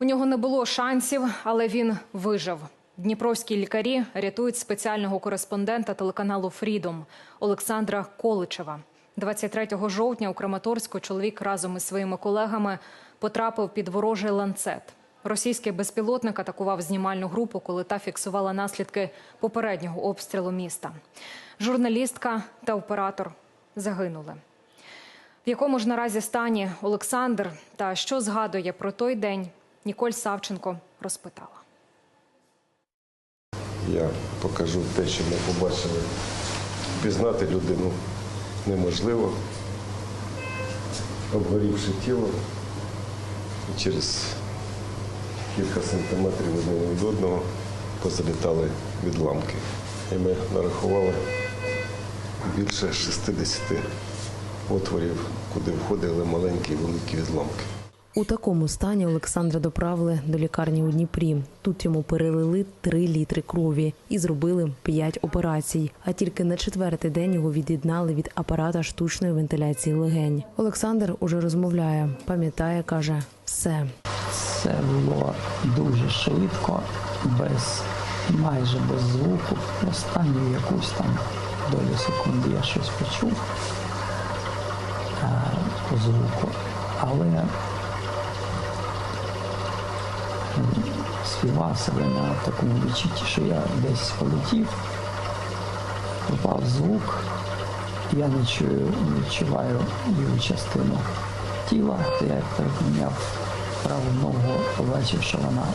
У нього не було шансів, але він вижив. Дніпровські лікарі рятують спеціального кореспондента телеканалу Фрідом Олександра Количева. 23 жовтня у Краматорську чоловік разом із своїми колегами потрапив під ворожий ланцет. Російський безпілотник атакував знімальну групу, коли та фіксувала наслідки попереднього обстрілу міста. Журналістка та оператор загинули. В якому ж наразі стані Олександр та що згадує про той день, Ніколь Савченко розпитала. Я покажу те, що ми побачили. Пізнати людину неможливо. Обгорівши тіло, і через кілька сантиметрів один від одного позалітали відламки. І ми нарахували більше 60 отворів, куди входили маленькі і великі відламки. У такому стані Олександра доправили до лікарні у Дніпрі. Тут йому перелили 3 літри крові і зробили 5 операцій. А тільки на четвертий день його від'єднали від апарата штучної вентиляції легень. Олександр уже розмовляє, пам'ятає, каже, все. Це було дуже швидко, без майже без звуку. Останню якусь там долю секунди я щось почув е, по звуку, але співав себе на такому відчутті, що я десь полетів, пропав звук, я не чую, не відчуваю ліву частину тіла, то я припиняв праву ногу, побачив, що вона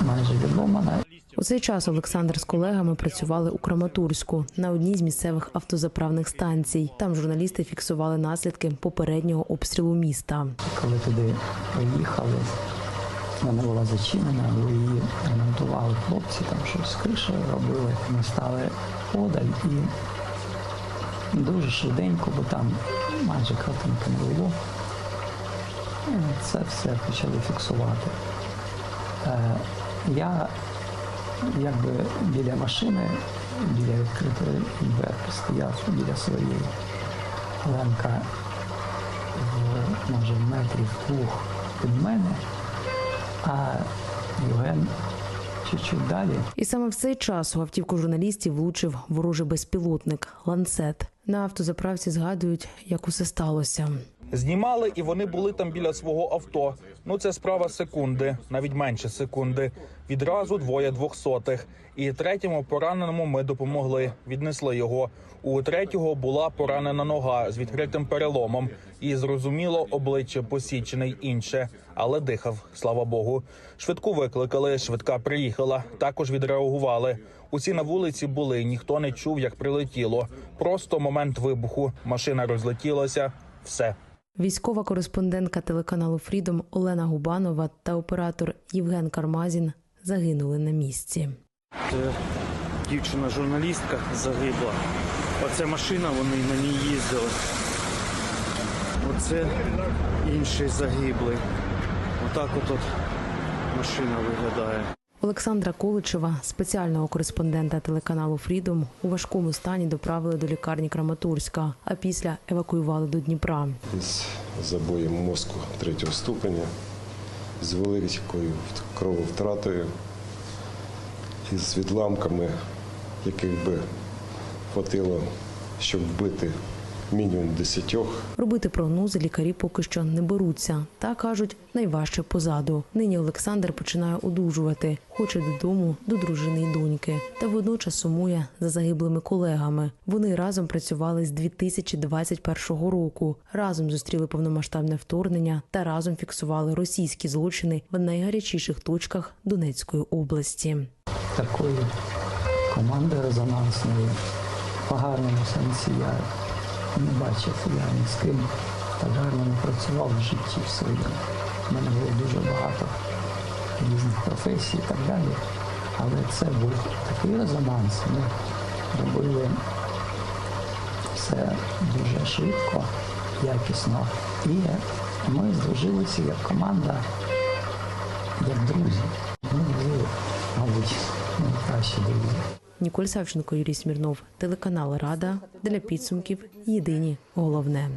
майже відломана. У цей час Олександр з колегами працювали у Краматорську на одній з місцевих автозаправних станцій. Там журналісти фіксували наслідки попереднього обстрілу міста. Коли туди приїхали, вона була зачинена, бо її ремонтували хлопці, там щось з кришею робили. Ми стали подаль і дуже швиденько, бо там майже картинки не було. І Це все почали фіксувати. Е, Я якби біля машини, біля відкритої дверки стояв біля своєї. Ленка може метрів двох від мене, а Євген чуть-чуть далі. І саме в цей час у автівку журналістів влучив ворожий безпілотник ланцет. На автозаправці згадують, як усе сталося. Знімали, і вони були там біля свого авто. Ну це справа секунди, навіть менше секунди. Відразу двоє двохсотих. І третьому пораненому ми допомогли. Віднесли його. У третього була поранена нога з відкритим переломом. І зрозуміло, обличчя посічене й інше, але дихав, слава Богу. Швидку викликали, швидка приїхала. Також відреагували. Усі на вулиці були, ніхто не чув, як прилетіло. Просто момент вибуху. Машина розлетілася. Все. Військова кореспондентка телеканалу Фрідом Олена Губанова та оператор Євген Кармазін загинули на місці. Це дівчина-журналістка загибла. Оце машина, вони на ній їздили. Оце інший загиблий. Отак от, от машина виглядає. Олександра Количева, спеціального кореспондента телеканалу Фрідом, у важкому стані доправили до лікарні Краматорська, а після евакуювали до Дніпра. Із забоєм мозку третього ступеня, з великою крововтратою з відламками, яких би хватило, щоб вбити мінімум десятьох. Робити прогнози лікарі поки що не беруться. Та кажуть, найважче позаду. Нині Олександр починає одужувати, хоче додому до дружини й доньки, та водночас сумує за загиблими колегами. Вони разом працювали з 2021 року, разом зустріли повномасштабне вторгнення та разом фіксували російські злочини в найгарячіших точках Донецької області. Такої команди резонансної в гарному сенсі я не бачив. Я ні з ким так гарно не працював в житті в своєму. У мене було дуже багато різних професій і так далі. Але це був такий резонанс. Ми робили все дуже швидко, якісно. І ми здружилися як команда, як друзі. Ми були, мабуть, найкращі друзі. Ніколь Савченко, Юрій Смірнов, телеканал Рада для підсумків. Єдині головне.